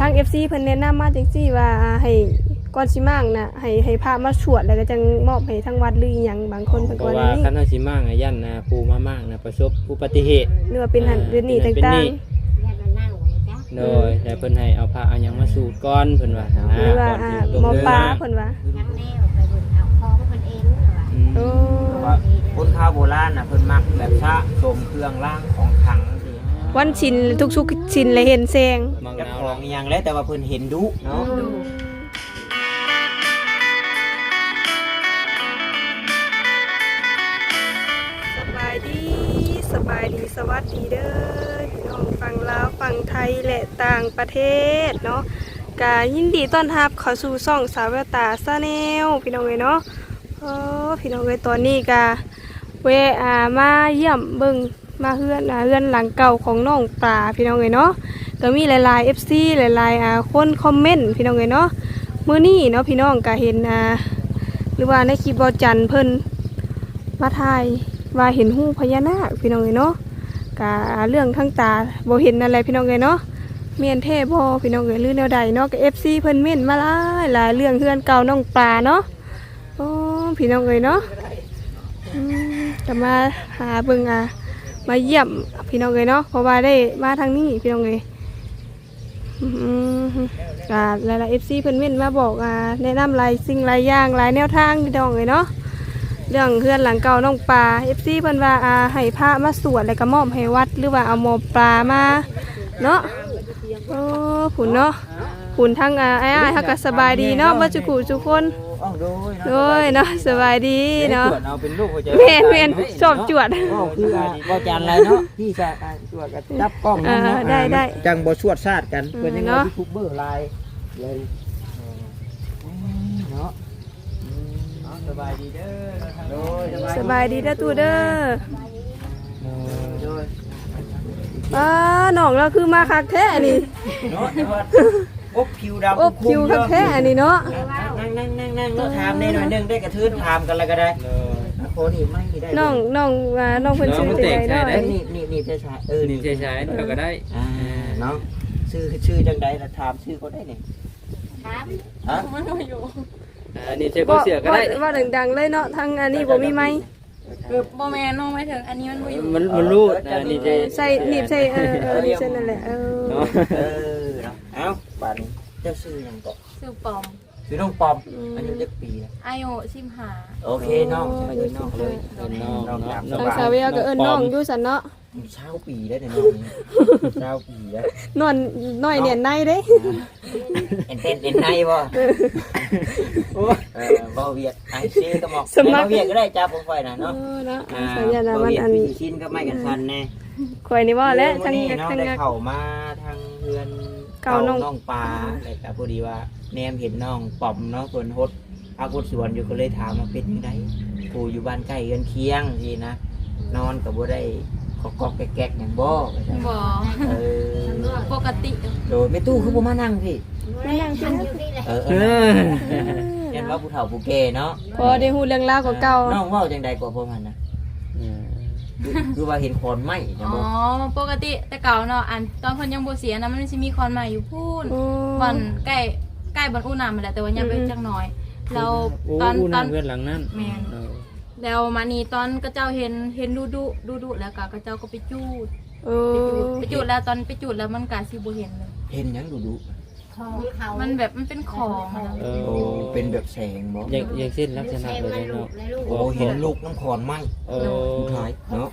ทาง FC เพิ่นแนะนำมาจังซี่ว่าให้ก่อนสิมางน่ะให้ให้พามาสวดแล้วก็จังมอบให้ทางวัดหรืออีหยังบางคนเพิ่นเพก็ราะว่าว่านี่คันเฮาสิมั่งอะยันนะปูมามากนะประสบอุบัติเหตุ หรือว่าเป็นหันเป็นนี่เป็นต่างนี่แค่มานั่งไว้จ้ะโดยแต่เพิ่นให้เอาพระเอาหยังมาสูตรก่อนเพิ่นว่าๆหรือว่าก่อนอ่าสิลงหมอเรือปลามาเพิ่นว่ายังแนวไปบนเอาของเพิ่นเองเหรอวะอืมโอ้ว่าคนข้าวโบราณน่ะเพิ่นมักแบบชะชมเครื่องร่างของขลังสิ วันชินทุกๆชินเลยเห็นแซงมังเจ้านาวขอลังงอีหยังแล้วแต่ว่าเพิ่นเห็นดุเนาะสบายดีสบายดีสวัสดีเด้อพี่น้องฝั่งลาวฝั่งไทยและต่างประเทศเนาะกายินดีต้อนรับเข้าสู่ช่องสาวแววตาซาแนลพี่น้องเอ้ยเนาะโอ้พี่น้องเอ้ยตอนนี้กาเวะอ่ามาเยี่ยมเบิ่ง มาเฮือนอ่าเฮือนหลังเก่าของน้องปลาพี่น้องเอ้ยเนาะก็มีหลายๆ FC หลายๆอ่าคนคอมเมนต์พี่น้องเอ้ยเนาะมื้อนี้เนาะพี่น้องก็เห็นอ่าหรือว่าในคลิปบอจันเพิ่นมาถ่ายว่าเห็นหูพญานาคพี่น้องเลยเนาะกะเรื่องทั้งตาบ่เห็นอะไรพี่น้องเลยเนาะเมียนเทบ่พี่น้องเลยหรือแนวใดเนาะก็เอฟซีเพิ่นเม่นมาหลายหลายเรื่องเฮือนเก่าน้องปลาเนาะโอ้พี่น้องเลยเนาะจะมาหาเบิ่งอะ มาเยี่ยมพี่น้องเลยเนาะเพราะว่าได้มาทางนี้พี่น้องเลยอืมกะหลายๆเอฟซีเพิ่นเม่นมาบอกอ่าแนะนำหลายสิ่งหลายอย่างหลายแนวทางพี่น้องเลยเนาะเรื่องเพื่อนหลังเก่าน้องปลาเอฟซีเพิ่นว่าอาให้พระมาสวดแล้วก็มอบให้วัดหรือว่าเอาหมอปลามาเนาะโอ้ผุนเนาะผุนทั้งอ่าไอ้ายๆเฮาก็สบายดีเนาะบ่จุกุทุกคน เอ้าโดยโดยเนาะสบายดีเนาะตรวจเอาเป็นลูกหัวใจแม่นแม่นชอบจวดก็คือว่าบ่จานอะไรเนาะพี่จะอ่าตรวจกับจับกล้องเออเนาะได้ได้จังบ่ชวดชาติกันอืมเพิ่นยังเนาะเอายูทูบเบอร์ไลน์เลยอืมเนาะอืมเนาะสบายดีเด้อโดยสบายดีเด้อตูเด้อโดยป้าน้องเราคือมาคักแท้นี่เนาะแต่ว่าอบผิวดำอบคิวคักแท้นี่เนาะ นั่งนั่งนั่งนั่งเนาะถามได้หน่อยหนึงได้กระทืนถามกันแล้วก็ได้โดยโอ้นี่ไม่ได้น้องน้องว่าน้องเพิ่นชื่อจังไดเนาะเอ้ยนี่นี่นี่จะใช้เออนี่ใช้ๆเดี๋ยวก็ได้อ่าเนาะชื่อชื่อจังใดล่ะถามชื่อเขาได้นี่ถามฮะอันนี้ใช้บ่เสือก็ได้ ว่าดังๆเลยเนาะทางอันนี้บ่มีไม้บอแมนน้องไม่ถึงอันนี้มันบ่อยู่มันมันรูดอันนี้ใช้ใส่หนีบใส่เออเออนีบใส่นั่นแหละเออเนาะเออเนาะเอ้าป่านนี้เจ้าชื่อหยังก็ซื้อปลอม ชื่อน้องปอมอายุจักปีนะอายุสิบห้าโอเคน้องอายุน้องเลยเอิ้นน้องเนาะทางสาวเวียก็เอิ้นน้องอยู่สันเนาะเช้าปีแล้วเนี่ยน้องเช้าปีแล้วนอนน้อยเนี่ยในเด้เอ็นเต้นเอ็นไนบ่โอ้เออบ่เวียดไอซีก็หมอกบ่เวียดก็ได้จ้าผมไฟน่ะเอเนาะอเนาะอ่าสัญญาณบ่มันเวียดอันพี่ชินก็ไม่กันทันแน่ ข่อยนี่ว่าแล้วทางนี้งักเนาะทางได้งัก เข้ามาทางเพื่อนเก่าน้อง น้องปลาอะไรกับพอดีว่า แนมเห็นน้องป่อมเนาะคนฮดอากุศสวนอยู่ก็เลยถามมาเป็นยังไงผู้อยู่บ้านใกล้เรือนเคียงทีนะนอนกับบ่ได้ขอกอกแก๊กๆอย่างบ่ว่าซั่นบ่เออปกติโดยไม่ตู้คือบ่มานั่งพี่ไม่นั่งทำอยู่นี่แหละเออเอเอออเห็นว่าผู้เฒ่าผู้แก่เนาะพอได้ฮู้เรื่องราวของเก่าน้องเว้าจังใดกว่าพวกมันนะคือคือว่าเห็นขอนไม้นะอ๋อบ่ปกติแต่เก่าเนาะอันตอนคนยังบ่เสียนะมันสิมีคอนใหม่อยู่พูนโอ้บ่อนใกล้ ใกล้บ่อนอู่น้ำนั่นแหละแต่ว่ายังไปจักหน่อยแล้วโอ้ตอนอู้ตนั่อนนเพื่อนหลังนั้นแม่น เออแล้วมานี่ตอนกระเจ้าเห็นเห็นดูดุดูดุแล้วก็กระเจ้าก็ไปจูดโอ้ไปจูดแล้วตอนไปจูดแล้วมันก็สิบ่เห็นเลย เห็นหยังดูดูของเขา มันแบบมันเป็นของอะเอโอ้อเป็นแบบแสงบ่อย่างอย่างเช่นลักษณะใช้แบบมานี้ลูเนาะกและลูกโอ้เห็นลูกน้ำขอนไม้เออผู้ชายเนาะ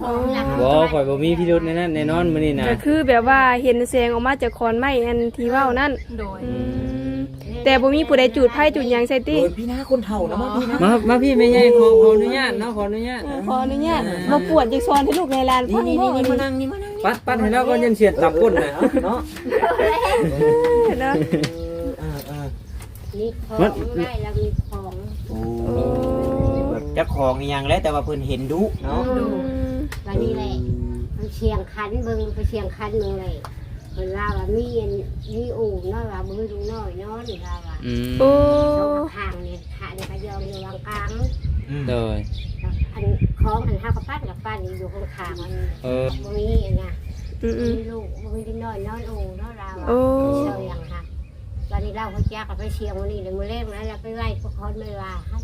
บ่ข่อยบ่มีพิรุธในนั้นแน่นอนมื้อนี้นะก็คือแบบว่าเห็นแสงออกมาจากคอนไม้อันที่เว้านั่นโดยอืมแต่บ่มีผู้ใดจูดไผ่จูดหยังใส่ติโดยพี่น้าคนเฒ่านะมาพี่นะมามาพี่ไม่ใหญ่ขอขออนุญาตเนาะขออนุญาต ขออนุญาตมาปวดจักซอนให้ลูกในลานนี่ฟังนี่บ่นี่นี่มานั่งนี่มานั่ง ปัดปัดให้เราก็ยันเสียดตับก้นน่ะเนาะเนาะเออเออมีของได้แล้วมีของโอ้แบบเจ้าของอีหยังแล้วแต่ว่าเพิ่นเห็นดุเนาะดูวันนี้แหละมันเชียงคันเบิ่งไปเชียงคันเมืองเลยเพิ่นว่าว่ามีอันมีอู่เนาะว่ามือดูน้อยนอนว่าว่าอืมโอ้เขาข้างนี่ขาเนี่ยก็ยองอยู่วางกลางโดยอัน ของอันห้ากับปั้นกับปั้นอยู่ข้างข้างมันเออบ่มีอันน่ะอืมมีลูกบ่มีน้อยนอนอู่เนาะเราโอ้เชียงค่ะเราเขาจ้าก็ไปเชียงวันนี้เลยมือเล่นนะแล้วไปไหว้พระคอนไม่ว่าให้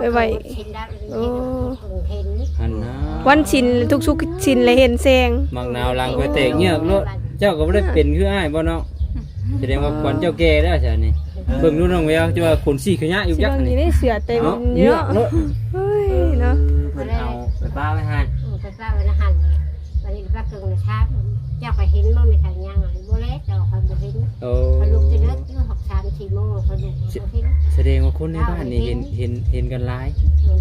ไปไหว้เห็นได้โอ้เห็นหันนะวันชินทุกๆชินเลยเห็นแซงมักนาวลังไปเตะเงียบรถเจ้าก็บ่ได้เป็นคืออ้ายบ่เนาะแสดงว่าขวัญเจ้าแก่แล้วจ้ะนี่เบิ่งดูน้องแววจะว่าขนสีขยะอยู่สิยักบางษ์ทีนี่ได้เสือเต็มเนาะเยเยอะอะรถเฮ้ยเนาะ เพิ่นเอาไปป้าไว้ให้เออไปป้าวันหันวันนี้ป้าเกิงนะช้าเจ้าก็เห็นมั้งไม่ทันยังอะโบเล็กเจ้าคอยบ่เห็นโอ้พอลุกจะเลิกอยู่หกสามสี่โมงพอลุกบ่เห็นแสดงว่าคนในบ้านนี่เห็นเห็นเห็นกันหลาย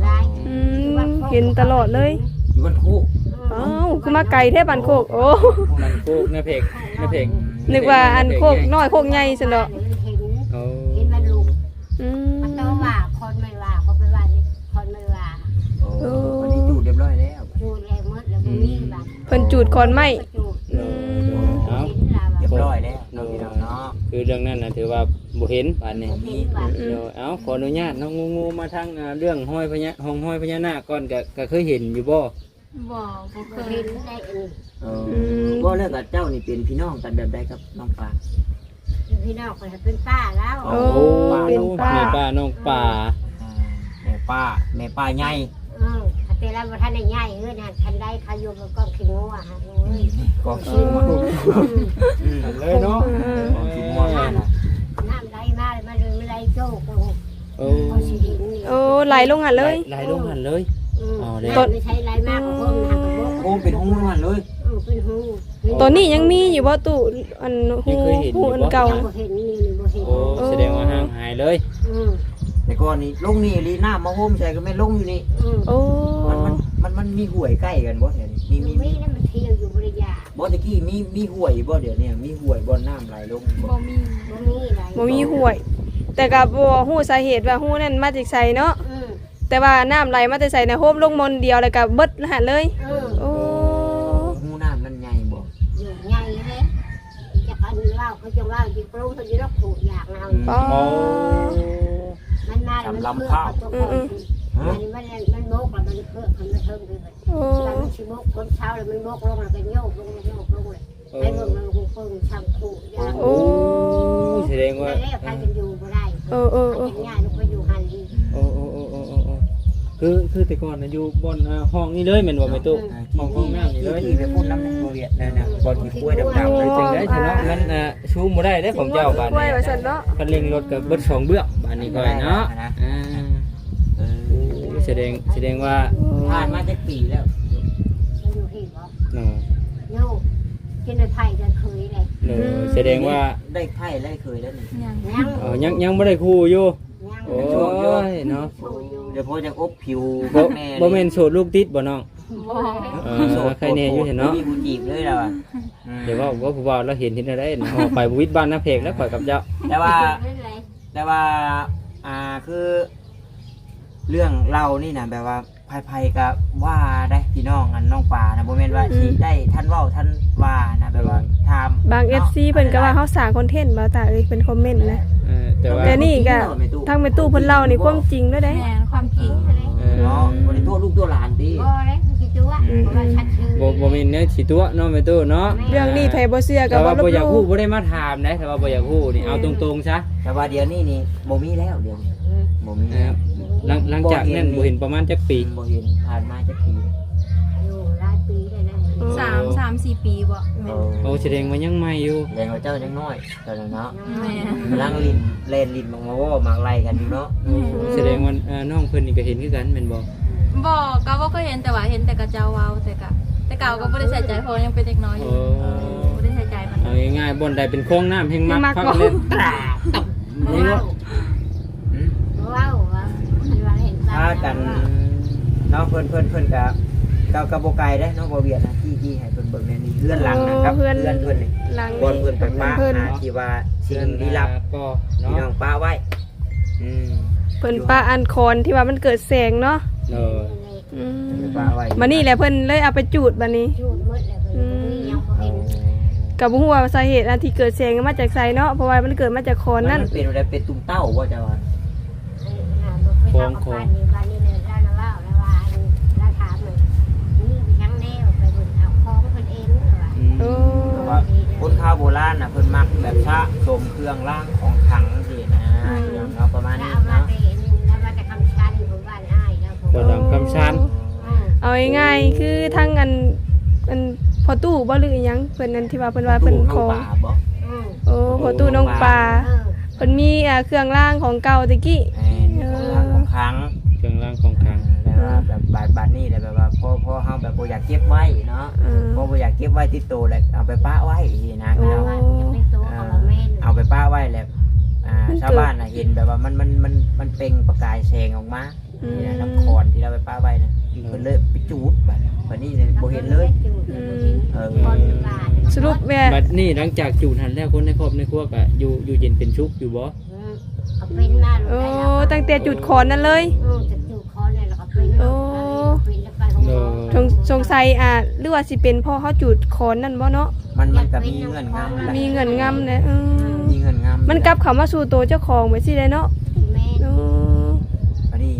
ได้อืมเห็นตลอดเลยอยู่บ้านคู่อ้าวคือมาไกลแท้บ้านโคกโอ้มันโคกหน้าเพกหน้าเพกนึกว่าอันโคกน้อยโคกใหญ่ซั่นเนาะ เพิ่นจูดคอนไม้จูดอืมเอาเห็นแล้วเรียบแบบร้อยแล้วน้องพี่น้องเนาะคือเรื่องนั้นนะถือว่าบ่เห็นป่านนี้เห็นแบบเดี๋ยวเอาขออนุญาตน้องงูงูมาทางอ่าเรื่องห้อยพญาห้องห้อยพญานาคก่อนก็ก็เคยเห็นอยู่บ่บ่บ่เคยเห็นได้อันนี้เออว่าเรื่องกับเจ้านี่เป็นพี่น้องกันแบบใดครับน้องปลาพี่น้องคนเป็นป้าแล้วโอ้เป็นป้าแม่ป้าน้องป่าอ่าแม่ป้าแม่ป้าใหญ่เออ แต่ละบ่ทันได้ง่ายเอ้ยนะทันได้ขยุมก็ขี้งัวฮะโอ้ยก็คิดว่าอืมเลยเนาะก็คิดว่าน่ะน้ำไหลมาเลยมาเลยไม่ไหลโจ้กงโอ้เขาสิเห็นนี่โอ้ไหลลงหันเลยไหลลงหันเลยอืมอ๋อเลยไม่ใช่ไหลมากกว่าพวกทางกับพวกโอ้เป็นห้องนอนเลยเออเป็นหูตอนนี้ยังมีอยู่บ่ตู้อันหูหูอันเก่ายังบ่เห็นนี่นี่บ่เห็นโอ้แสดงว่าห่างหายเลยอืมแต่ก่อนนี่ลงนี่ลีหน้ามาโฮมใส่ก็ไม่ลงอยู่นี่อืมโอ้ มันมันมันมันมีห่วยใกล้กันบ่แถวนี้มีมีมีมีมีนั่นมันเที่ยวอยู่บริยาบ่ตะกี้มีมีห่วยบ่เดี๋ยวเนี้มีห่วยบ่น้ำไหลลงบ่บ่มีบ่มีอะไรบ่มีห้วย แต่ก็บ่ฮู้สาเหตุว่าฮู้นั่นมาจากไสเนาะอืมแต่ว่าน้ำไหลมาแต่ไสนะโฮมลงมนต์เดียวแล้วก็เบิดหันเลยอืมโอ้หูน้ำมันใหญ่บ่อยู่ใหญ่เลยจะกันเล่าเขาจะเล่าจิปรุงเขาจะรักถูกอย่างเราป้าโอ้มันมาแล้วมันเพื่อเขาตัวคน มันมันมันโมกแล้วมันเพื่อมันไม่เทิงเลยโอ้แล้วมันชิโมกคนเช้าแล้วมันโมกลงแล้วก็โยกลงโยกลงเลยไอ้เบิ่งมันคงเพิ่งช่างคู่ยางโอ้แสดงไม่ว่าได้ใครกันอยู่บ่ได้เออเออเออง่ายลูกไปอยู่หันดีโอ้โอ้โอ้โอ้โอ้โอ้คือคือแต่ก่อนน่ะอยู่บนอ่าห้องนี้เลยแม่นบ่แม่ตู้อ่าห้องห้องน้ำนี่เลยที่ไปพูดน้ำในโรงเรียนนั่นน่ะบ่ที่ป่วยดำๆเลยจังได้สิเนาะมันอ่าชูบ่ได้เด้อของเจ้าบาดกล้วยนี้ว่าซั่นเนาะคันเร่งรถก็เบิดสองเบื้องบาดนี้ก่อยเนาะอ่าเออโอ้ แสดงแสดงว่าผ่านมาจักปีแล้วมันอยู่ที่บ่เนาะโย่กินในไผ่กันเคยเลยเนาะแสดงว่าได้ไพ่ได้เคยแล้วนี่ยังยังเออยังยังบ่ได้คู่อยู่ยังโอ้ยเนาะเดี๋ยวพอจะอบผิวบ่แม่บ่แม่นโสดลูกติดบ่น้องบ่เออใครแน่อยู่เห็นเนาะมีกูจีบเลยแล้วอะเดี๋ยวว่าว่าผู้บ่าวเราเห็นเห็นอะไรเนาะไปบุวิทย์บ้านนาเพกแล้วข่อยกับเจ้าแต่ว่า ไม่เลยแต่ว่า อ่า คือ เรื่องเรานี่นะแบบว่าภายภายกับว่าได้พี่น้องอันน้องป่านะบ่แม่นว่าสิได้ท่านเว้าท่านว่านะแบบว่าถามบาง FC เพิ่นก็ว่าเฮาสร้างคอนเทนต์บ่ตาเอ้ยเป็นคอมเมนต์นะ เออแต่ว่าแต่นี่ก็ ทางแม่ตู้เพิ่นเล่านี่ความจริงเด้อเด้แม่นความจริงเออเนาะบ่ได้ตัวลูกตัวหลานติบ่เลยมันคิดตัวเพราะว่าชัดชื่อบ่บ่แม่นเนื้อสิตัวเนาะแม่ตู้เนาะเรื่องนี้ไผบ่เชื่อก็แต่บ่ว่าลบ่บอยากหฮู้ลู่บ่ได้มาถามนะแต่ว่าบ่อยากฮู้นี่เอาตรงๆซะ แต่ว่าเดี๋ยวนี้นี่บ่มีแล้วเดี๋ยวนี้บ่มีเอแล้อว หลังหลังจากนั้นบ่เห็นประมาณจักปี บ่เห็นผ่านมาจักปีอยู่หลายปีเลยนะสามสามสี่ปีบ่เอโอ้แสดงว่ายังใหม่อยู่แรงว่าเจ้ายังน้อยตอนนั้นเนาะแม่กำลังลิ้นเล่นลิ้นมังมาว่ามักไล่กันอยู่เนาะแสดงว่าเอ่อน้องเพิ่นนี่ก็เห็นคือกันแม่นบ่บ่ก็บ่เคยเห็นแต่ว่าเห็นแต่กระเจ้าเว้าแต่กะแต่เก่าก็บ่ได้ใส่ใจเพราะยังเป็นเด็กน้อยอโอ้ยู่บ่ได้ใส่ใจมันเอาง่ายๆบ่อนใดเป็นคลองน้ำแห่งมักมักพักบ่เล่นนี่เนาะ ว้าวว้าวมันว่าเห็นถ้ากันเนาะเพิ่นเพิ่นเพิ่นกับกับกับโบไกลได้เนาะบ่เวียดนะที่ที่ให้เพิ่นเบิ่งในนี้เลื่อนหลังนะครับเพื่อนเลื่อนเพิ่นนี่หลังบอนเพิ่นไปป้าเพิ่นหาที่ว่าสิ่งลี้ลับก็พี่น้อเนาะงป้าไว้อืมเพิ่นป้าอันคอนที่ว่ามันเกิดแสงเนาะเอออืมป้าไว้มานี่แหละเพิ่นเลยเอาไปจูดบัดนี้จูดมืดเลยเพิ่นยังบ่เอาเห็นก็บ่ฮู้ว่าสาเหตุอันที่เกิดแสงมาจากไสเนาะเพราะว่ามันเกิดมาจากคอนมันั่นนเป็นอะไรเป็นตุ่มเต้าว่าจะว่าของของบ้านนี้เลยได้แล้วว่าแล้วว่าแล้วถามเลยนี่ยังแน่ไปบุญเอาของเพิ่นเองเหรอ อืม โอ้ ว ว่าคนข้าวโบราณน่ะเพิ่น มักแบบชะสมเครื่องร่างของขลังสินะพี่น้องเนาะประมาณแล้วนี้เอามาเนาะแต่แล้วมาแต่คำชันของบ้านอ้ายแล้วผมบ่ดำคำชันอืมเอาง่ายๆคือทั้งอันอันพอตู้บ่หรืออิหยังเพิ่นนั่นที่ว่าเพิ่นว่าเพิ่นตู้ขน้องป่าบ่อืมโอ้พอตู้น้องปลาเออเพิ่นมีอ่าเครื่องรางของเก่าตะกี้แม่นเครื่องรางของขลังเครื่องรางของขลังแล้วว่าแบบบาดบาดนี่แหละแบบว่าพอพอเฮาแบบบ่อยากเก็บไว้เนาะอ่าพอบ่อยากเก็บไว้ที่โตวแล้วเอาไปป้าไว้สินะโอ้พี่น้องว่ายังไม่โต เขาว่าแม่นเอาไปป้าไว้แล้วอ่ามันเกิด ชาวบ้านน่ะเห็นแบบว่ามันมันมันมันเปล่งประกายแสงออกมาอืมนี่นะน้ำคอนที่เราไปป้าไว้นะเพิ่นเลยไปจูดบัดบัดนี้เนี่ยบ่เห็นเลยเออคนบ้านสรุปแม่บัดนี้หลังจากจูดหันแล้วคนในครอบในครัวก็อยู่อยู่เย็นเป็นชุกอยู่บ่อืมเอาเป็นมาลโอ้งได้แล้วตั้งแต่จุดขอนนั่นเลยอืมจะอยู่คอเนี่ยแล้วก็เป็นโอ้เป็นแล้วไปของหมอสงสงสัยอะหรือว่าสิเป็นเพ่อเขาจุดขอนนั่นบ่เนาะมันมันก็มีเงื่อนงำแหละมีเงินงำเนี่ยอืมมีเงื่อนงำ มันกลับเข้ามาสู่ตัวเจ้าของไว้สิเลยเนาะแม่โอ้อันนี้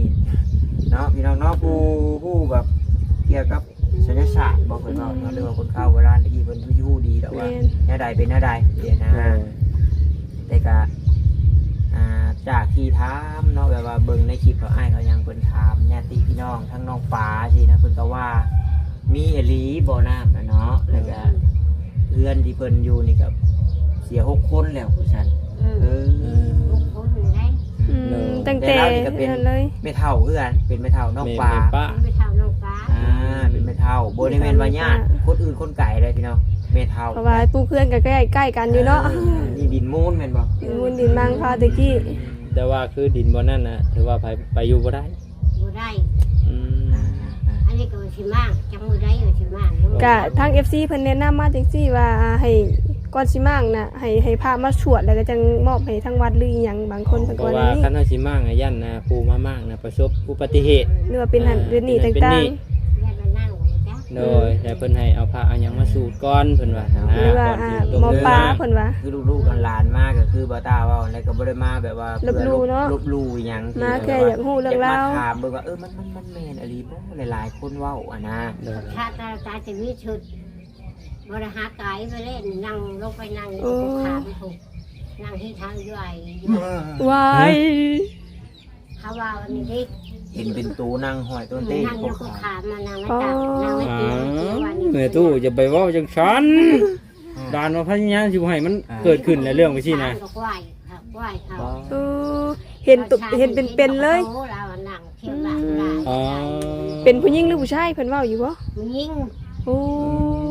เนาะพี่น้องเนาะผู้ผู้แบบเกี่ยวกับศัลยศาสตร์บอกเพิ่นว่าเนาะหรือว่าคนเข้าโบราณตะกี้เพิ่นผู้ยู่ดีดอกว่าแม่นแนวใดเป็นแนวใดเดี๋ยวนะแต่ก็อ่าจากที่ถามเนาะแบบว่าเบิ่งในคลิปเขาอ้ายเขายังเพิ่นถามญาติพี่น้องทั้งน้องฟ้าสินะเพิ่นก็ว่า มีอหลีบ่น้ำนะเนาะแล้วก็เพื่อนที่เพิ่นอยู่นี่ก็เสียหกคนแล้วผู้ชันอืม เออลูกคนอยู่ได้อืมตั้งแต่เรานี่ก็เป็นนั่นเลยไม่เท่าเพื่อนเป็นไม่เท่านองแม่ฟ้าแม่ป้าไปทำน้องฟ้าอ่าเป็นไม่เท่าบ่ได้แม่นวาญาติคนอื่นคนไก่เลยพี่น้องไม่เท่าเพราะว่าปูเพื่อนก็ใกล้ใกล้ๆกันอยู่เนาะนี่ดินมูนแม่นบ่ดินมุนดินมังพาตะกี้แต่ว่าคือดินบ่นั่นนะถือว่าไปไปอยู่บ่ได้บ่ได้ อืมอันนี้ก็สิมากจังมือได้ก็สิมากกะทาง FC เพิ่นแนะนำมาจังซี่ว่าให้ ก่อนสิมางน่ะให้ให้พามาสวดแล้วก็จังมอบให้ทางวัดหรืออิหยังบางคนเพิ่นเพก็ราะว่าว่านี่คันเฮาสิมากอะยันนะผู้มามากนะประสบอุบัติเหตุ หรือว่าเป็นหันเป็นนี่เป็นต่างนี่แม่มานั่งจ้ะโดยแต่เพิ่นให้เอาพระเอาหยังมาสูตรก่อนเพิ่นว่านะๆ หรือว่าก่อนอ่าที่ลงหมอเรือปลามาเพิ่นว่า คือลูกๆหลานๆมากก็คือบ่ตาเว่าแล้วก็บ่ได้มาแบบว่าลบหลู่เนาะลบหลู่อิหยังที่มาแค่อยากรู้เรื่องราว ยกมถามเบิ่งว่าเออมันมันมันแม่นอหลีบ่หลายๆคนเว้าอะนะโดย ถ้าตาตาจะมีชุด บริหารกายไปเล่นนั่งลงไปนั่งอยู่ตรงขาไม่ถูกนั่งที่ทางย่อยอยู่วายเขาว่าวันนี้ที่เห็นเป็นตูนั่งห้อยต้นเต้นั่งอพวยู่กตรงขาขามานั่งไม่ตับนั่งไม่อ้าตีไม่ตีวันนี้วแม่ตู้จะไปเว้าจังซั่นดานว่าพญาสิบ่ให้มันเกิดขึ้นในเรื่องไปสินะไหวครับไหวเขาเออเห็นตุเห็นเป็นเป็นๆเลยเรานั่งเที่ยวหลังได้อ๋อเป็นผู้หญิงหรือผู้ชายเพิ่นเว้าอยู่บ่ยิ่งโอ้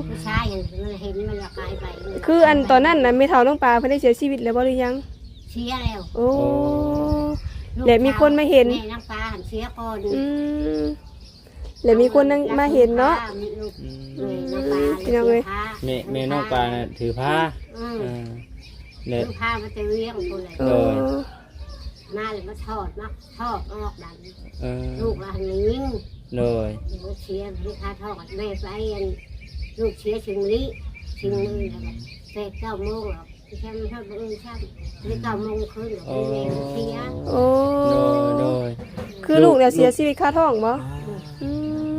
ผู้ชายเห็นมันเห็นมันละกายไปคืออันตอนนั้นน่ะแม่เฒ่าน้องปลาเพิ่นได้เสียชีวิตแล้วบ่หรือยังเชียแล้วโอ้ และมีคนมาเห็น แม่นางฟ้าหันเชียก่อนอืมแล้วมีคนนั่งมาเห็นเนาะอืมแม่นางฟ้าพี่น้องเอ้ย แม่แม่น้องปลาน่ะถือผ้าอืมอ่าถืและอผ้ามาจะเลี้ยงคนเลยเออ มาเลยมาทอดมาทอดออกดันเออลูกหลานยิงโดยลูกเชียร์พี่ค้าทอดแม่ไปอัน ลูกเชียร์ชิงลิชิงมือแล้วก็เสร็จเก้าโมงหรอกพี่แค่ไม่ทอดมือช่างนี่เก้าโมงคืนหรอกโอ้พี่แม่เชียร์โอ้โดยโดยคือลูกเนี่ยเสียชีวิตคาท้องบ่อ่าอืม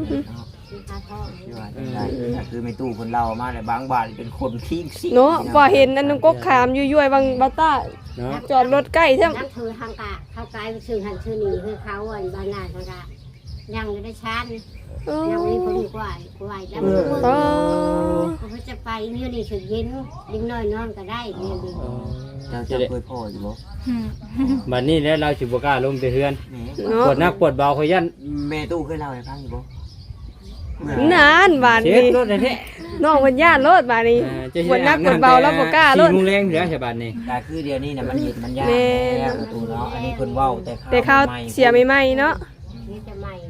พี่ค้าทอดที่ว่าจังได้แต่คือไม่ตู้คนเรามาแต่บางบาทเป็นคนทิ้งสิเนาะบ่เห็นอันนึงกกขามอยู่ย่วยบางบาต้าเนาะจอดรถใกล้ใช่ไหมนับถือทางกะเข้ากายไปชื่อหันชื่อหนีคือเขาอันบานนาทางกะยังอยู่ในชั้น อ๋อยังมีคนกว่ากว่าแล้วอ๋อเขาจะไปเนี่ยนี่ถึงเย็นยิ่งน้อยนอนก็ได้เนี่ยดีอ๋อเจ้าจะจะได้เคยพ่ออยู่บ่บัดนี้แล้วเราสิบ่กล้าลงแต่เฮือนแหมเนาะปวดนักปวดเบาเขายันแม่ตู้เคยเล่าให้ฟังอยู่บ่นานบาดเช็ดนี้รถแท้น้องเพิ่นย่านรถบาดนี้ๆอ่าจะปวดนักปวดเบาแล้วบ่กล้ารถสี่โมงแรงเหลือใช่บัดนี้แต่คือเดี๋ยวนี้น่ะมันเห็นมันยากแม่แล้วประตูเนาะอันนี้เพิ่นเว้าแต่แต่เขาเสียใหม่ๆเนาะนี่จะใหม่แหม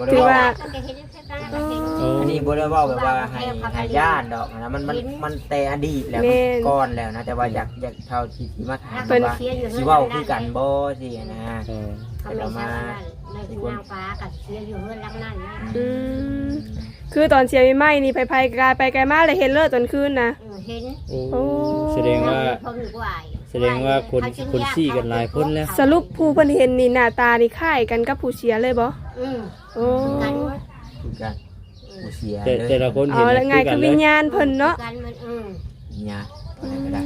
บ่ได้ถือว่าเว้าก็จะเห็นได้แค่นั้นเห็นโอ้อันนี้บ่ได้เว้าแบบว่าให้ให้ญาติดอกนะมันมันมันแต่อดีตแล้วมันก่อนแล้วนะแต่ว่าอยากอยากเท่าที่ที่มาถามว่าสิเว้าคือกันบ่สินะ เออเขาไม่ใช่ว่าในที่นางฟ้ากับเชียร์อยู่เฮือนลังนั่นนะอืมคือตอนเสียใหม่ๆนี่ไผๆกายไปไกลมาเลยเห็นเลิศตอนคืนนะเห็นโอ้โอ้แสดงว่าคนกว่า แสดงว่าคนคนซี่กันหลายคนแล้ว สรุปผู้เพิ่นเห็นนี่หน้าตานี่คล้ายกันกับผู้เสียเลยบ่อืมโอ้กันว่าคือกันผู้เสียแต่เลยแต่ละคนเอาเห็นละไงกัคืนอเลวิยญญาณเพิ่นเนาะกันมันอืมหยาอะไรก็ได้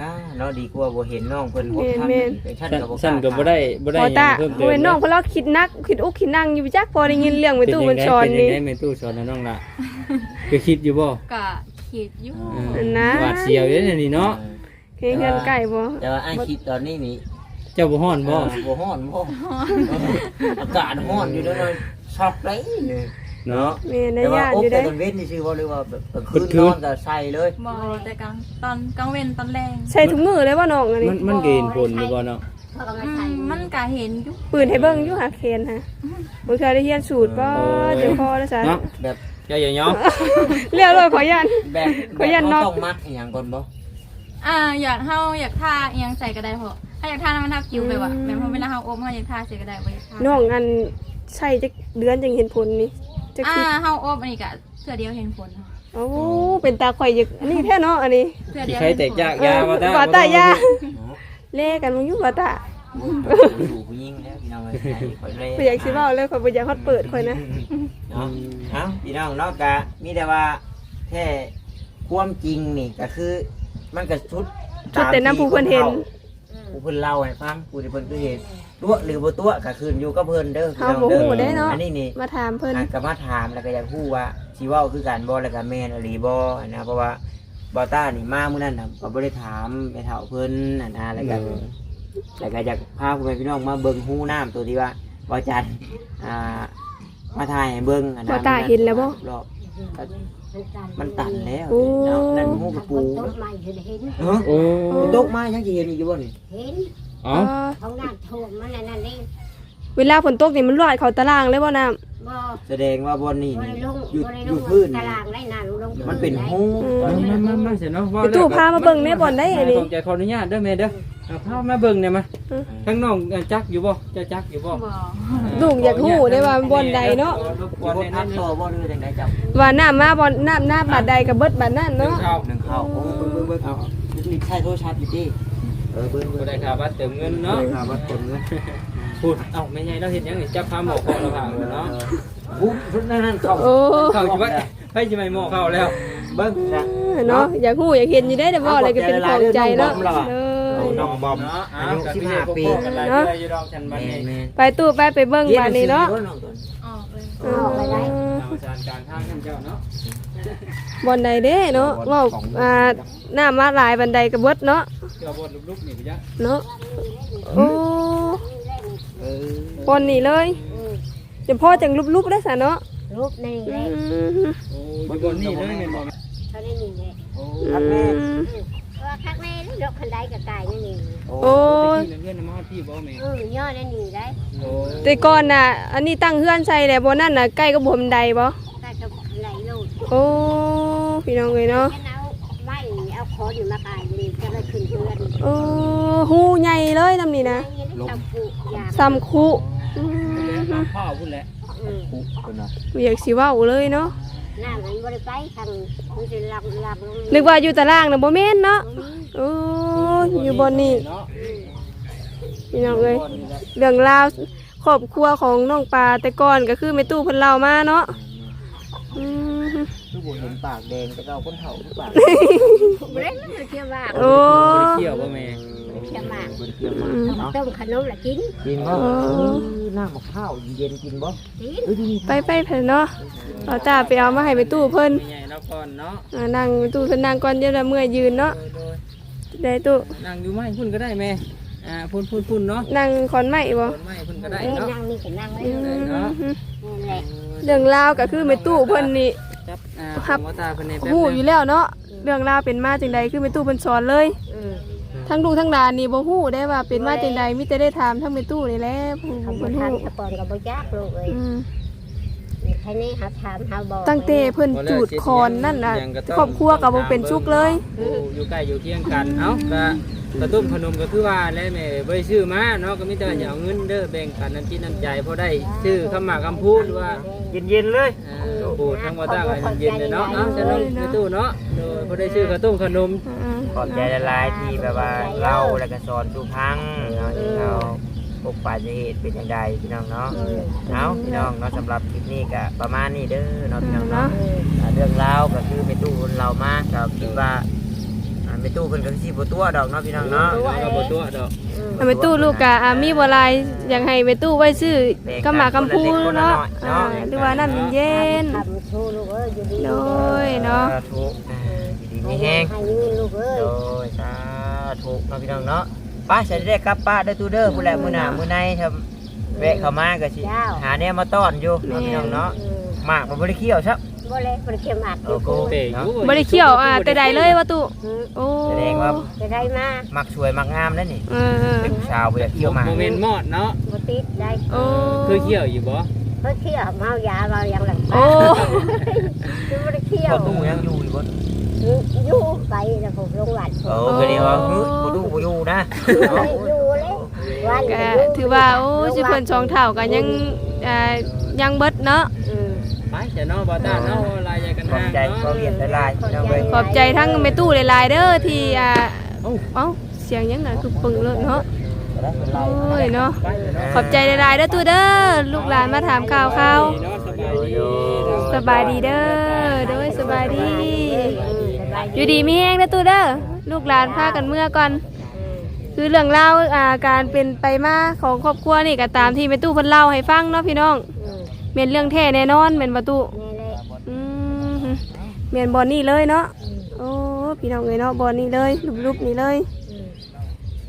อ่าเนาะดีกว่าบ่เห็นน้องเพิ่นอดทำแม่นเป็นชั้นสั้นก็บ่สั้นก็บ่ได้บ่ได้พอหยัตางเพิ่มเติบ่มเป็นน้องเพราะเราคิดนักคิดอุกคิดนั่งอยู่จักพอได้ยินเรื่องไปตู้มันสอนเป็นนี่ยังไงแม่ตู้สอนนะน้องล่ะคือคิดอยู่บ่ก็คิดอยู่เออนะ หวาดเสียวอยู่เด้อนี่เนาะเฮ็ด เงินไก่บ่แต่ว่าไอ้คิดตอนนี้นี่เจ้าบ่ฮ้อนบ่บ่ฮ้อนบ่อากาศฮ้อนอยู่เด้อเนาะช็อกเลยนี่เนาะแม่ในแต่ว่าย่านอบอยู่แต่ได้ ตอนเว้นนี่ชื่อว่าหรือว่าแบบกลางคืคืนนคืนนอนก็ใส่เลยบ่แต่กลางตอนกลางเว้นตอนแรงใส่ถุงมือเลยว่าน้องอันนี้ มันมันก็เห็นผลอยู่บ่เนาะเขาก็มาอืใส่มมันก็เห็นอยู่ปืนให้เบิ่งอยู่หาเคนฮะบ่เคยได้เรียนสูตรบ่เดี๋ยวพอแล้วซะเนาะแบบเจ้าอย่ายอมเรียกเลยขอยัน แบบขอยันแบบนอกเขาต้องมัดอหย่างก่อนบ่ อ่าอยากเฮาอยากทาอิหยังใส่ก็ได้พอถ้าอยากทาน้ำมันทับคิ้วแบบว่าแบบพอเวลาเฮาอมเฮาอยากทาใส่ก็ได้บ่อยากทาน้องอันใช่จักเดือนจังเห็นผลนี่จักอ่าคิดเฮาอมอันนี้ก็เทื่อเดียวเห็นผลเนาะโอ้เป็นตาข่อยอยู่อันนี้แท้เนาะอันนี้เทื่อสิเดียวใช้เห็นแตกผลยากยาบ่ตาว่าตายาเนาะเล่กันมึงอยู่ว่าตาอยู่ผู้หญิงแล้วพี่น้องเอ้ยให้ข่อยเลยบ่อยากสิเว้าเลยข่อยบ่อยากฮอดเปิดข่อยนะเนาะเอ้าพี่น้องเนาะกะมีแต่ว่าแค่ความจริงนี่ก็คือ มันก็ชุดชุดแต่น้ำผู้เพิ่นเห็น ผู้เพิ่นเล่าให้ฟังผู้ที่เพิ่นคือเห็นตัวหรือบ่ตัวก็คืนอยู่กับเพิ่นเด้อพี่เฮาน้องบ่เด้อฮู้ได้เนาะอันนี้นี่ มาถามเพิ่น อะก็มาถามแล้วก็อยากรู้ว่าสิเว้าคือกันบ่แล้วก็แม่นอหลีบ่อันนะเพราะว่าบอต้านี่มามื้อนั้นน่ะก็บ่ได้ถามไปเฒ่าเพิ่นอันนะแล้วก็แล้วก็อยากพาพ่อแม่พี่น้องมาเบิ่งหูน้ำตัวที่ว่าบ่จัดอ่ามาถ่ายให้เบิ่งอันบ่นะตาเห็นแล้วบ่ รอบๆก็ มัมันนตัตันนแล้วโอ้เนาะนั่นหูกระปูต้นไม้เห็นเห็นเออโอ้มันตกมายังสิเห็นอีกอยู่บ่นี่เห็นอ๋อ เขาหน้าท่วมมันนั่นนี่เวลาฝนตกนี่มันลอยเข้าตารางเลยบ่น้ำ บ่แสดงว่าบ่นี่บ่นี่ได้ลงอยู่บ่ได้อลยู่งพื้นตานี่รางได้นานลงมันเป็นหูมามามามาเสียเนาะว่าไปตู้พามาเบิ่งแม่บ่อนได้อันนี้ ขอใจขออนุญาตเด้อแม่เด้อเอาพามาเบิ่งได้มาอืม ทั้งน้องจักอยู่บ่เจ้าจักอยู่บ่บ่ลูกอยากฮู้ได้ว่าบ่อนใดเนาะรบกบ่วนได้แน่นันบต่อบ่หรือจังไดจับว่าน้ำมาบ่อนน้ำหน้าบาดใดกับเบิดบาดนั่นเนาะเนาะเอาหนึ่งเข้าโอ้เบิ่งเบิ่งเบิ่งเอานี่ใช่โทรศัพท์อยู่ดิเออเบิ่งบ่เบิ่งได้ค่าบัตรเติมเงินเนาะหาวัดผลเงิน พูดเอ้าแม่ใหญ่เราเฮ็ดหยังนี่จับพาหมอเข้าแล้วพาเนาะปุ๊บชุดนั้นนั่นเข้าโอ้เข้าสิว่าไปสิไม่หมอเข้าแล้วเบิ่งนะเนาะอยากฮู้อยากเห็นอยู่ได้แต่บ่อะไรก็เป็นของใจเนาะเด้เอาอน้องบอมเนาะอายุ15ปีกันหลายเดือนอยู่ดอกฉันบัดแม่นี้แม่ไปตู้ไปไปเบิ่งบาดนี้เนาะออกเลยออกไปได้ตามอาจารย์การทางท่านเจ้าเนาะบ่อนใดเด้เนาะเว้าอ่าน้ำมาหลายบันไดก็เบิดเนาะเจ้าบ่ลุกๆนี่พี่จ๊ะเนาะโอ้ เออบ่อนนี่เลยจะพ่อจังลุบๆได้ซะเนาะรูปนี่อืเลยมโอ้ยบนนี่เลยแม่นบ่เขาได้นี่เลยโอ้อืครับแม่มเพราะว่าข้างแม่นี่ดอกคันไดกับกายนี่นี่โอ้ยเพื่อนๆมาฮอดพี่บ่แม่เออย่อนั่นนี่ได้โอ้แต่ก่อนน่ะ อันนี้ตั้งเฮือนใส่แหละบ่นั่นน่ะใกล้กับบ่บันไดบ่ใต้กับคันไดโลดโอ้พี่น้องเอ้ยเนาะฉันเอา ไม้เอาคออยู่มากายนี่จะไปขึ้นเรือนโอ้หูใหญ่เลยนำนี่นะทำปุยาซ้ำคุอืมพ่อพุ่นแหละปุ๊บคนน่ะบ่อยากสิเว้าเลยเนาะน้ำมันบริไปทางมันจะลำลำลงนึกว่าอยู่ตารางน่ะบ่แม่นเนาะโอ้อยู่บนนี่เนาะพี่น้องเอ้ยเรื่องราวครอบครัวของน้องปลาแต่ก่อนก็คือแม่ตู้เพิ่นเล่ามาเนาะอืม คือบ่เห็นปากแดงแต่ก็เอาคนเฒ่าคือปากไม่ได้เที่ยวมากโอ้บ่ได้เกี่ยวบ่แม่เที่ยวมากเพิ่นเกี่ยวมาเนาะต้มขนมละกินกินบ่เออน้ำมะพร้าวเย็นกินบ่กินเอ้ยนี่ไปไปเพิ่นเนาะเอาตาไปเอามาให้แม่ตู้เพิ่นใหญ่แล้วก่อนเนาะอ่านั่งแม่ตู้เพิ่นนั่งก่อนเดี๋ยวละเมื่อยยืนเนาะโดยได้ตู้ๆนั่งอยู่ไม้พุ่นก็ได้แม่อ่าพุ่นพุ่นพุ่นเนาะนั่งขอนไม้บ่ต้นไม้พุ่นก็ได้เอ้ยเนาะนั่งนี่ก็นั่งไว้อืเลยมนี่แหละเรื่องราวก็คือแม่ตู้เพิ่นนี่จับอ่า ครับของว่าตาเพิ่นในแป๊บฮู้นึองยู่แล้วเนาะเรื่องราวเป็นมาจังใดคือแม่ตู้เพิ่นสอนเลยอืมทั้งลูกทั้งหลานนี่บ่ฮู้ได้ว่าเป็นมาจังใดมีแต่ได้ถามทั้งแม่ตู้นี่แหละผู้ทำบุเพิ่ญนฮู้ทำตะกอนกับบุญยักลูกเอ้ยอืมแค่นี้หาถามหาบอกตั้งแต่เพิ่นจูดคอนนั่นน่ะครอบครัวก็บ่เป็นสุขเลยโอ้อยู่ใกล้อยู่เคียงกันเอ้าก็ กระตุ้มขนมก็คือว่าแล้วแม่บ่ได้ซื้อมาเนาะก็มีแต่ว่าอย่าเอาเงินเด้อแบ่งกันน้ำจิตน้ำใจพอได้ซื้อคำหมากคำพูดว่าเย็นๆเลย อ่าปูทั้งว่าตาก็เย็นๆเลยเนาะเนาะจะน้องในตู้เนาะโดยพอได้ซื้อกระตุ้มขนมอ่าขอบใจละลายที่แบบว่าเราแล้วก็สอนทุกครั้งเนาะที่เราปกปัจเหตุเป็นยังไงพี่น้องเนาะเอาพี่น้องเนาะสำหรับคลิปนี้ก็ประมาณนี้เด้อเนาะพี่น้องเนาะอ่าเรื่องราวก็คือไปตู้เรามากก็คิดว่า ไปตู้เพิ่นก็สิบ่ตัวดอกเนาะพี่น้องเนาะน้องก็บ่ตัวดอกทำไปตู้ลูกกะอ่ามีบัวลายอยากให้ไปตู้ไว้ซื้อก็หมากกำพูเนาะอ่าหรือว่าน้ำเย็นทำชูลูกเอ้ยอยู่ดีๆโดยเนาะสาธุอ่าอยู่ดีให้มีแฮงให้ยืนลูกเอ้ยโดยสาธุเนาะพี่น้องเนาะป้าจะได้กลับป้าเด้อตูเด้อผู้แลมื้อหน้ามื้อในครับแวะเข้ามาก็สิหาแนวมาต้อนอยู่เนาะพี่น้องเนาะอืมหมากมันบ่ได้เคี่ยวซับ บ่เลยบ่ได้เขียนหมากอโอ้ยู่โหกูเตะอยู่บ่ได้เขี่ยวอ่าแต่ใดเลยว่าตู้อืมโอ้แสดงว่าจะได้มามักสวยมักงามนั่นนี่เออเป็นชาวบ่อยากเคี่ยวหมากโมเมนต์มอดเนาะบ่ติดได้โอ้คือเขี้ยวอยู่บ่เพิ่นเที่ยวเมายาเราอย่างหลังโอ้คือบ่ได้เที่ยวพอตู้ยังอยู่อยู่บ่อยู่ไปแล้วผมลงวัดโอ้ก็ดีว่าฮึบ่ดูบ่อยู่นะอยู่เลย วันก็ถือว่าโอ้สิเพิ่นสองเท่ากันยังอ่ายังเบิดเนาะอืมไป จะเนาะบ่ตาเนาะลายใหญ่กันขอบห่างใจเนาะขอเวียนหลายๆพี่น้องเอ้ยขอบใจทั้งแม่ตู้หลายๆเด้อที่อ่าเอ้าเสียงยังไงคือปึงเลยเนาะโอ้ยเนาะไปเนาะขอบใจหลายๆเด้อตู้เด้อลูกหลานมาถามข่าวข่าวเนาะสบายดีสบายดีเด้อโดยสบายดี อยู่ดีมีแห้งเด้อตู้เด้อลูกหลานพากันเมื่อก่อน คือเรื่องเล่าวอ่าการเป็นไปมาของครอบครัวนี่ก็ตามที่แม่ตู้เพิ่นเล่าให้ฟังเนาะพี่น้องอืม เมียนเรื่องแท้แน่นอนแม่นบ่ตู้นี่แหละอืมเมียนบอลนี่เลยเนาะโอ้พี่น้องเอ้ยเนาะบอลนี่เลยรูปๆนี่เลยอืม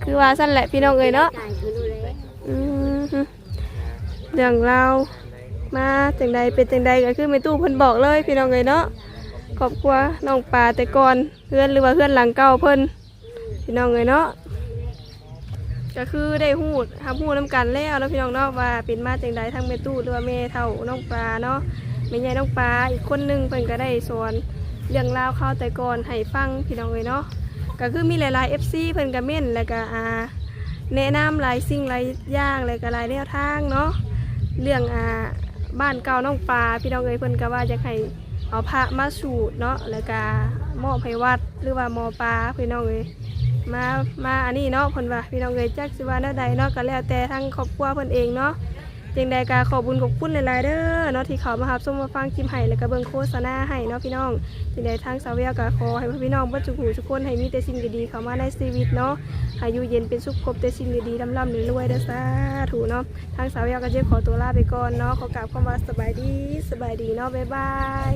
คือว่าสั้นแหละพี่น้องเอ้ยเนาะใจคือดูเลยอืมเรื่องราวมาจังใดเป็นจังใดก็คือไม่ตู้เพิ่นบอกเลย พี่น้องเอ้ยเนาะครอบครัวน้องปลาแต่ก่อนเพื่อนหรือว่าเพื่อนหลังเก่าเพิ่นพี่น้องเอ้ยเนาะ ก็คือได้ฮู้ทำฮู้น้ำกันแล้วแล้วพี่น้องเนาะว่าเป็นมาจังใดทั้งแม่ตู้หรือว่าแม่เฒ่าน้องปลาเนาะแม่ใหญ่น้องปลาอีกคนหนึงเพิ่นก็ได้สอนเรื่องราวข่าวแต่ก่อนให้ฟังพี่น้องเอ้ยเนาะก็คือมีหลายๆ FC เพิ่นก็เม่นแล้วก็อาแนะนำหลายสิ่งหลายอย่างเลยก็หลายแนวทางเนาะเรื่องอาบ้านเก่าน้องปลาพี่น้องเอ๋ยเพิ่นก็ว่าจะให้เอาพระมาสูตรเนาะแล้วก็มอบให้วัดหรือว่าหมอปลาพี่น้องเอ๋ย มา มาอันนี้เนาะเพิ่นว่าพี่น้องเอ๋ยจักสิว่าแนวใดเนาะก็แล้วแต่ทางครอบครัวเพิ่นเองเนาะจึงใดก็ขอบุญขอบคุณหลายๆเด้อเนาะที่เขามารับชมมาฟังคลิปให้แล้วก็เบิ่งโฆษณาให้เนาะพี่น้องจึงใดทางสาวเวียก็ขอให้พี่น้องบ่จุกหูทุกคนให้มีแต่สิ่งดีๆเข้ามาในชีวิตเนาะอายุเย็นเป็นสุขภพแต่สิ่งดีๆลำๆรวยๆเด้อสาธุเนาะทางสาวยก็จะขอตัวลาไปก่อนเนาะขอกราบคำว่าสบายดีสบายดีเนาะบ๊ายบาย